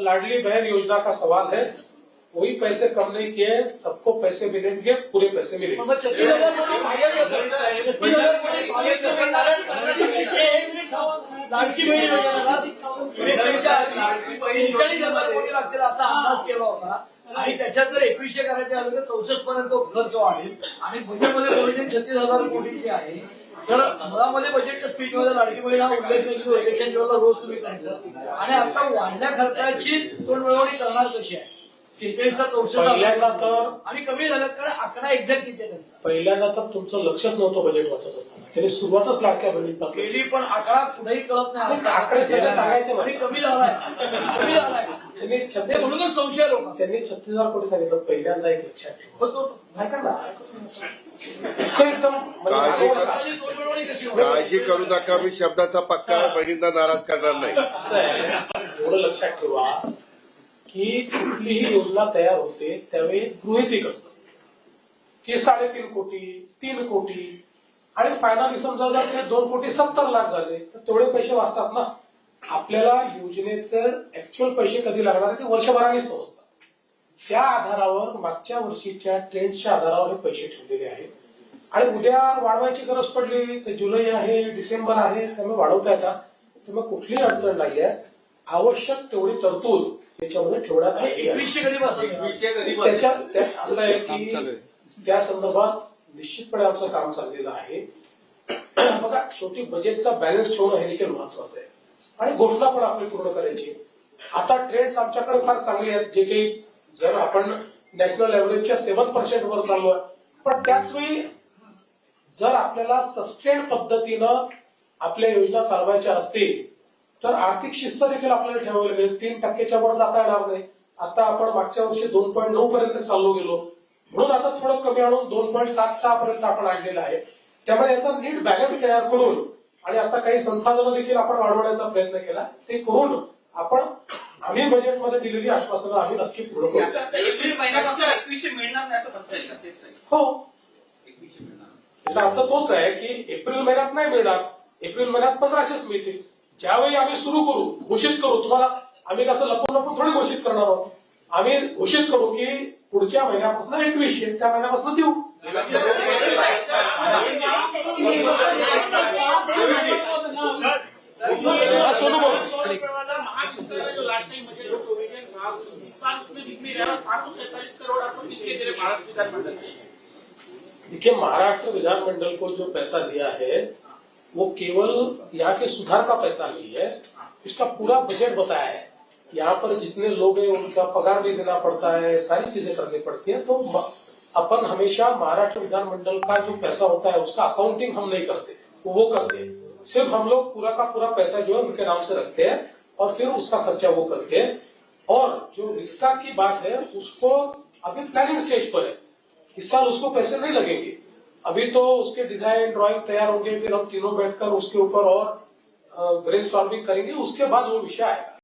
लाडली बहन योजना का सवाल है कोई पैसे कम नहीं किए सबको पैसे मिलेंगे पूरे पैसे मिलेंगे. लाडकी बहीण लागतील असा अंदाज केला होता. आणि त्याच्यात जर एकवीसशे करायचे झाले तर चौसष्ट पर्यंत खर्च वाढेल आणि बजेटमध्ये बजेट छत्तीस हजार कोटी जे आहे. तर मुळामध्ये बजेटच्या स्पीचमध्ये लाडकी बहीण हा उल्लेख नाही की इलेक्शनच्या वेळेला रोज तुम्ही करायचं. आणि आता वाढल्या खर्चाची तोडमिळवणी करणार कशी आहे? शेहेचाळीसचा चौसष्ट पहिल्यांदा तर आणि कमी झालं कारण आकडा एक्झॅक्ट किती आहे त्यांचा? पहिल्यांदा तर तुमचं लक्षच नव्हतं बजेट वाचत असताना. त्यांनी सुरुवातच लाडक्या बहिणीत केली. पण आकडा कुठेही कळत नाही. आकडे सगळे सांगायचे आणि. कमी झालाय. कमी झालाय. त्यांनी ते छत्तीस म्हणूनच संशय लोक त्यांनी छत्तीस हजार कोटी सांगितलं पहिल्यांदा एक लक्षात ठेवा होतो ऐका ना इतकं एकदम काळजी म्हणजे कशी होईल? काळजी करू नका मी शब्दाचा पक्का आहे, बहिणींना नाराज करणार नाही. असं आहे. एवढं लक्षात ठेवा की कुठलीही योजना तयार होते त्यावेळी गृहितिक असतं. की साडेतीन कोटी तीन कोटी आणि फायनली समजा जर ते दोन कोटी सत्तर लाख झाले तर तेवढे पैसे वाचतात ना. आपल्याला योजनेचे ऍक्च्युअल पैसे कधी लागणार आहे ते वर्षभराने समजतात त्या आधारावर मागच्या वर्षीच्या ट्रेंडच्या आधारावर हे पैसे ठेवलेले आहेत. आणि उद्या वाढवायची गरज पडली तर जुलै आहे डिसेंबर आहे त्यामुळे वाढवता येतात त्यामुळे कुठलीही अडचण नाही आहे आवश्यक तेवढी तरतूद त्याच्यामध्ये ठेवण्यात आली आहे. एकवीसशे कधी बसत त्याच्या त्या- असं आहे की त्या संदर्भात निश्चितपणे आमचं काम चाललेलं आहे. बघा शेवटी बजेटचा बॅलन्स ठेवणं हे देखील महत्वाचं आहे. आणि घोषणा पण आपली पूर्ण करायची. आता ट्रेंड्स आमच्याकडे फार चांगले आहेत जे काही जर आपण नॅशनल एव्हरेजच्या सेव्हन पर्सेंट वर चाललो पण त्याच वेळी जर आपल्याला सस्टेन पद्धतीनं आपल्या योजना चालवायच्या असतील तर आर्थिक शिस्त देखील आपल्याला ठेवावी लागेल तीन टक्क्याच्या वर जाता येणार नाही. आता आपण मागच्या वर्षी दोन पॉईंट नऊ पर्यंत चाललो गेलो. म्हणून आता थोडं कमी आणून दोन पॉईंट सात सहा पर्यंत आपण आणलेलं आहे. त्यामुळे याचा नीट बॅलन्स तयार करून आणि आता काही संसाधनं देखील आपण वाढवण्याचा प्रयत्न केला. ते करून आपण आम्ही बजेटमध्ये दिलेली आश्वासनं आम्ही नक्की पूर्ण करू. हो. याचा अर्थ तोच आहे की एप्रिल महिन्यात नाही मिळणार. एप्रिल महिन्यात पंधराशेच मिळतील. ज्यावेळी आम्ही सुरू करू घोषित करू तुम्हाला आम्ही कसं लपून लपून थोडी घोषित करणार आहोत. आम्ही घोषित करू की पुढच्या महिन्यापासून एकवीसशे त्या महिन्यापासून देऊ. सोनू देखिए, महाराष्ट्र विधानमंडल को जो पैसा दिया है, वो केवल यहाँ के सुधार का पैसा नहीं है। इसका पूरा बजट बताया है। यहाँ पर जितने लोग हैं, उनका पगार भी देना पड़ता है, सारी चीज़ें करनी पड़ती है। तो अपन हमेशा महाराष्ट्र विधानमंडल का जो पैसा होता है, उसका अकाउंटिंग हम नहीं करते। वो करते हैं सिर्फ़ हम लोग पूरा का पूरा पैसा जो है उनके नाम से रखते हैं और फिर उसका खर्चा वो करते हैं और जो रिश्ता की बात है, उसको अभी प्लानिंग स्टेज पर है। इस साल उसको पैसे नहीं लगेंगे। अभी तो उसके डिज़ाइन ड्राइंग तैयार होंगे, फिर हम तीनों बैठकर उसके ऊपर और ब्रेन करेंगे, उसके बाद वो विषय आएगा।